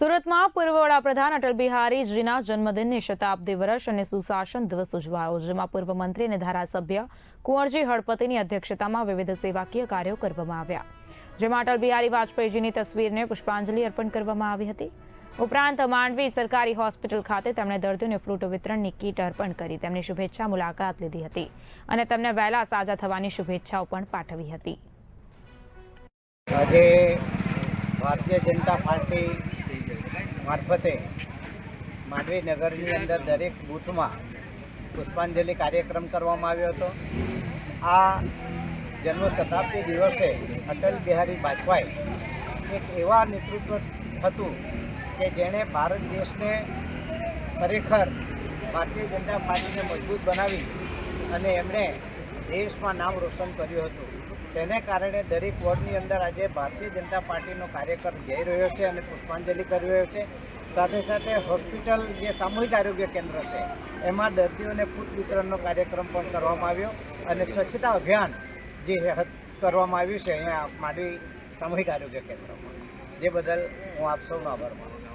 સુરતમાં પૂર્વ વડાપ્રધાન અટલ બિહારીજીના જન્મદિનની શતાબ્દી વર્ષ અને સુશાસન દિવસ ઉજવાયો, જેમાં પૂર્વ મંત્રી અને ધારાસભ્ય કુંવરજી હળપતિની અધ્યક્ષતામાં વિવિધ સેવાકીય કાર્યો કરવામાં આવ્યા. જેમાં અટલ બિહારી વાજપેયીજીની તસવીરને પુષ્પાંજલિ અર્પણ કરવામાં આવી હતી. ઉપરાંત માંડવી સરકારી હોસ્પિટલ ખાતે તેમણે દર્દીઓને ફ્રૂટ વિતરણની કીટ અર્પણ કરી, તેમની શુભેચ્છા મુલાકાત લીધી હતી અને તેમને વહેલા સાજા થવાની શુભેચ્છાઓ પણ પાઠવી હતી. આજે ભારતીય જનતા પાર્ટી મારફતે માંડવી નગરની અંદર દરેક બૂથમાં પુષ્પાંજલિ કાર્યક્રમ કરવામાં આવ્યો હતો. આ જન્મ શતાબ્દી દિવસે અટલ બિહારી વાજપેયી એક એવા નેતૃત્વ હતું કે જેણે ભારત દેશને ખરેખર ભારતીય જનતા પાર્ટીને મજબૂત બનાવી અને એમણે દેશમાં નામ રોશન કર્યું હતું. તેને કારણે દરેક વોર્ડની અંદર આજે ભારતીય જનતા પાર્ટીનો કાર્યકર જઈ રહ્યો છે અને પુષ્પાંજલિ કરી રહ્યો છે. સાથે સાથે હોસ્પિટલ જે સામૂહિક આરોગ્ય કેન્દ્ર છે, એમાં દર્દીઓને ફૂડ વિતરણનો કાર્યક્રમ પણ કરવામાં આવ્યો અને સ્વચ્છતા અભિયાન જે કરવામાં આવ્યું છે અહીંયા માંડવી સામૂહિક આરોગ્ય કેન્દ્રમાં. જે બદલ હું આપ સૌનો આભાર માનું